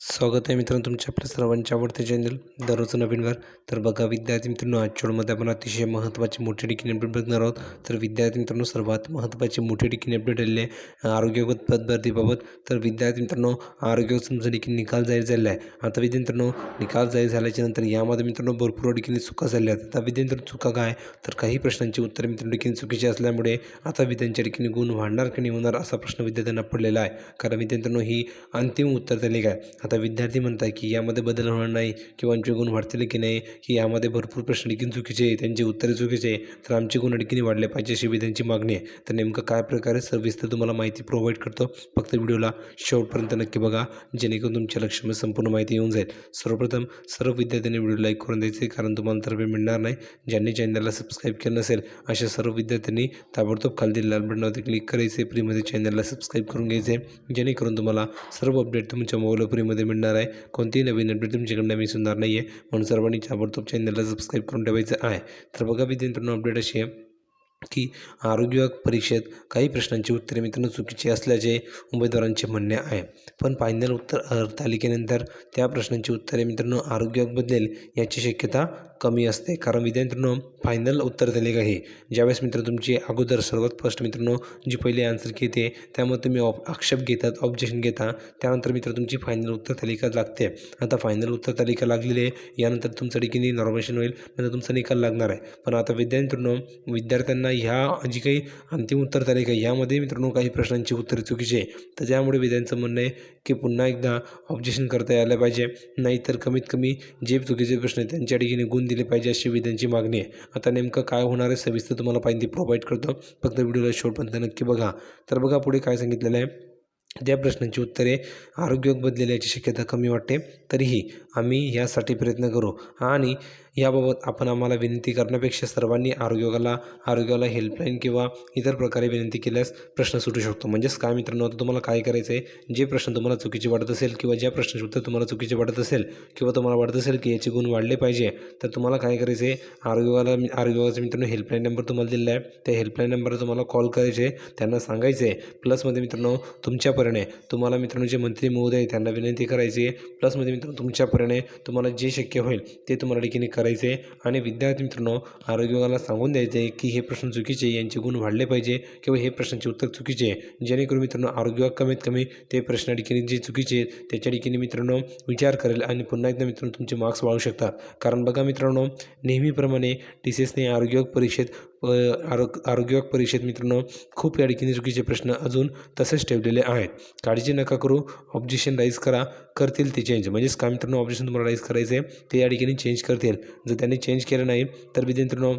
स्वागत आहे मित्रांनो तुमच्या आपल्या सर्वांच्या आवडते चॅनल दररोजचं नवीन घर. तर बघा विद्यार्थी मित्रांनो आजच्यामध्ये आपण अतिशय महत्त्वाची मोठी डिकिन अपडेट बघणार आहोत. तर विद्यार्थी मित्रांनो सर्वात महत्त्वाची मोठी डिकिन अपडेट आलेली आहे आरोग्यगत पदभरतीबाबत. तर विद्यार्थी मित्रांनो आरोग्य तुमचा देखील निकाल जाहीर झालेला आहे. आता विद्यार्थी मित्रांनो निकाल जाहीर झाल्याच्यानंतर यामध्ये मित्रांनो भरपूर ठिकाणी चुका झाल्या आहेत. आता विद्यार्थी चुका काय? तर काही प्रश्नांची उत्तरे मित्रांनो देखील चुकीची असल्यामुळे आता विद्यांच्या ठिकाणी गुण वाढणार की नाही होणार असा प्रश्न विद्यार्थ्यांना पडलेला आहे. कारण विद्यार्थ्यांनो ही अंतिम उत्तर तालिका आहे आता विद्यार्थी म्हणतात की यामध्ये बदल होणार नाही किंवा आमचे गुण वाढतील की नाही की यामध्ये भरपूर प्रश्न देखील चुकीचे आहे त्यांचे उत्तरे चुकीचे आहे. तर आमचे गुण आणखीन वाढले पाहिजे अशी त्यांची मागणी आहे. तर नेमकं काय प्रकारे सविस्तर तुम्हाला माहिती प्रोव्हाइड करतो फक्त व्हिडिओला शेवटपर्यंत नक्की बघा जेणेकरून तुमच्या लक्षामध्ये संपूर्ण माहिती येऊन जाईल. सर्वप्रथम सर्व विद्यार्थ्यांनी व्हिडिओ लाईक करून द्यायचे कारण तुम्हाला तर्फे मिळणार नाही. ज्यांनी चॅनलला सबस्क्राईब केलं नसेल अशा सर्व विद्यार्थ्यांनी ताबडतोब खाली लाल बटनावरती क्लिक करायचे फ्रीमध्ये चॅनलला सबस्क्राईब करून घ्यायचे जेणेकरून तुम्हाला सर्व अपडेट तुमच्या मोबाईल फ्रीमध्ये मिळणार आहे. कोणतीही नवीन अपडेट तुमच्याकडनं मी सुनणार नाही आहे म्हणून सर्वांनी ताबडतोब चॅनलला सबस्क्राईब करून ठेवायचं आहे. तर बघा विद्यार्थ्यांनो अपडेट अशी आहे. की आरोग्य परीक्षेत काही प्रश्नांची उत्तरे मित्रांनो चुकीची असल्याचे उमेदवारांचे म्हणणे आहे. पण फायनल उत्तर तालिकेनंतर त्या प्रश्नांची उत्तरे मित्रांनो आरोग्य बदलेल याची शक्यता कमी असते. कारण विद्यार्थ्यांनो फायनल उत्तर तालिका ही? ज्यावेळेस मित्र तुमची अगोदर सर्वात फर्स्ट मित्रांनो जी पहिली आन्सर की येते त्यामध्ये तुम्ही ऑप आक्षेप घेतात ऑब्जेक्शन घेता त्यानंतर मित्र तुमची फायनल उत्तर तालिका लागते. आता फायनल उत्तर तालिका लागलेली आहे यानंतर तुमचं डिकिनी नॉर्मेशन होईल नंतर तुमचा निकाल लागणार आहे. पण आता विद्यार्थ्यांनो विद्यार्थ्यांना ह्या जी काही अंतिम उत्तर तालिका यामध्ये मित्रांनो काही प्रश्नांची उत्तरे चुकीची आहे. तर त्यामुळे विद्यांचं म्हणणं आहे की पुन्हा एकदा ऑब्जेक्शन करता यायला पाहिजे. नाहीतर कमीत कमी जे चुकीचे प्रश्न आहेत त्यांच्या ठिकाणी गुण दिले पाहिजे अशी विद्यांची मागणी आहे. आता नेमकं काय होणार आहे सविस्तर तुम्हाला पाहिजे प्रोव्हाइड करतो. फक्त व्हिडिओला शेवटपर्यंत नक्की बघा. तर बघा पुढे काय सांगितलेलं आहे. त्या प्रश्नांची उत्तरे आरोग्य बदलेल्याची शक्यता कमी वाटते तरीही आम्ही यासाठी प्रयत्न करू. आणि याबाबत आपण आम्हाला विनंती करण्यापेक्षा सर्वांनी आरोग्याला आरोग्याला हेल्पलाईन किंवा इतर प्रकारे विनंती केल्यास प्रश्न सुटू शकतो. म्हणजेच काय मित्रांनो आता तुम्हाला काय करायचं आहे जे प्रश्न तुम्हाला चुकीचे वाटत असेल किंवा ज्या प्रश्नाचे उत्तर तुम्हाला चुकीचे वाटत असेल किंवा तुम्हाला वाटत असेल की याचे गुण वाढले पाहिजे तर तुम्हाला काय करायचं आहे आरोग्याला आरोग्याचा मित्रांनो हेल्पलाईन नंबर तुम्हाला दिलेला आहे. त्या हेल्पलाईन नंबरला तुम्हाला कॉल करायचे त्यांना सांगायचे आहे प्लसमध्ये मित्रांनो तुमच्यापर्यंत तुम्हाला मित्रांनो जे मंत्री महोदय त्यांना विनंती करायची आहे. प्लसमध्ये मित्रांनो तुमच्यापर्यंत तुम्हाला जे शक्य होईल ते तुम्हाला ठिकाणी करायचे आणि विद्यार्थी मित्रांनो आरोग्याला सांगून द्यायचे आहे की हे प्रश्न चुकीचे यांचे गुण वाढले पाहिजे किंवा हे प्रश्नांचे उत्तर चुकीचे आहे. जेणेकरून मित्रांनो आरोग्य कमीत कमी ते प्रश्न ठिकाणी जे चुकीचे आहेत त्याच्या ठिकाणी मित्रांनो विचार करेल आणि पुन्हा एकदा मित्रांनो तुमचे मार्क्स वाढू शकतात. कारण बघा मित्रांनो नेहमीप्रमाणे टी सी एसने आरोग्य परीक्षेत आरोग्य आरोग्य परीक्षेत मित्रांनो खूप या ठिकाणी चुकीचे प्रश्न अजून तसेच ठेवलेले आहेत. काळजी नका करू ऑब्जेक्शन राईज करा करतील ते चेंज म्हणजेच काय मित्रांनो ऑब्जेक्शन तुम्हाला राईज करायचं आहे ते या ठिकाणी चेंज करतील. जर त्यांनी चेंज केलं नाही तर विद्यार्थ्यांनो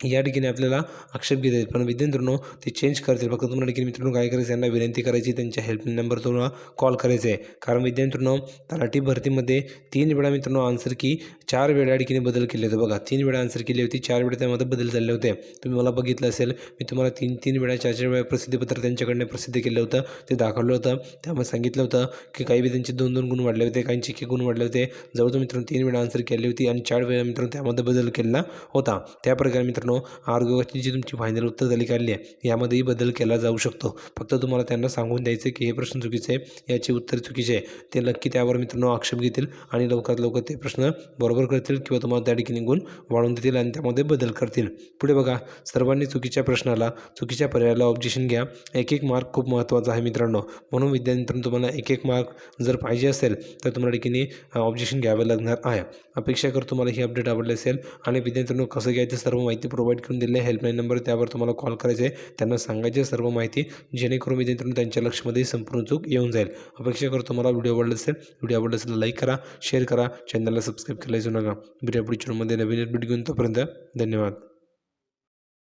या ठिकाणी आपल्याला आक्षेप घेता येईल. पण विद्यार्थ्यांनो ते चेंज करतील. फक्त तुम्हाला ठिकाणी मित्रांनो काय करायचं यांना विनंती करायची त्यांच्या हेल्पलाईन नंबर तुम्हाला कॉल करायचं आहे. कारण विद्यार्थ्यांनो तलाठी भरतीमध्ये तीन वेळा मित्रांनो आन्सर की चार वेळा ठिकाणी बदल केले होते बघा. तीन वेळा आन्सर केली होती चार वेळा त्यामध्ये बदल झाले होते. तुम्ही मला बघितलं असेल मी तुम्हाला तीन तीन वेळा चार चार वेळा प्रसिद्धीपत्र त्यांच्याकडनं प्रसिद्ध केलं होतं. ते दाखवलं होतं. त्यामध्ये सांगितलं होतं की काही विधांचे दोन दोन गुण वाढले होते काहींचे एक गुण वाढले होते. जवळजवळ मित्रांनो तीन वेळा आन्सर केली होती आणि चार वेळा मित्रांनो त्यामध्ये बदल केला होता. त्या प्रकारे मित्रांनो आरोग्याची जी तुमची फायनल उत्तर काढली आहे यामध्येही बदल केला जाऊ शकतो. फक्त तुम्हाला त्यांना सांगून द्यायचं की हे प्रश्न चुकीचे आहे याचे उत्तर चुकीचे आहे. ते नक्की त्यावर मित्रांनो आक्षेप घेतील आणि लवकरात लवकर ते प्रश्न बरोबर करतील किंवा तुम्हाला त्या ठिकाणी गुण वाढवून देतील आणि त्यामध्ये बदल करतील. पुढे बघा सर्वांनी चुकीच्या प्रश्नाला चुकीच्या पर्यायाला ऑब्जेक्शन घ्या. एक एक मार्क खूप महत्त्वाचा आहे मित्रांनो. म्हणून विद्यार्थ्यांनी तुम्हाला एक एक मार्क जर पाहिजे असेल तर तुम्हाला ठिकाणी ऑब्जेक्शन घ्यावं लागणार आहे. अपेक्षा करतो तुम्हाला ही अपडेट आवडली असेल आणि विद्यार्थ्यांनो कसं घ्यायचं सर्व माहिती प्रोव्हाइड करून दिले हेल्पलाईन नंबर त्यावर तुम्हाला कॉल करायचे आहे. त्यांना सांगायचे सर्व माहिती जेणेकरून विद्यार्थ्यांना त्यांच्या लक्षमध्ये संपूर्ण चूक येऊन जाईल. अपेक्षा करतो तुम्हाला व्हिडिओ आवडला असेल व्हिडिओ आवडला असेल लाईक करा शेअर करा चॅनलला सबस्क्राईब करायचं नका. व्हिडिओ पुढच्या नवीन अपडेट घेऊन तोपर्यंत धन्यवाद.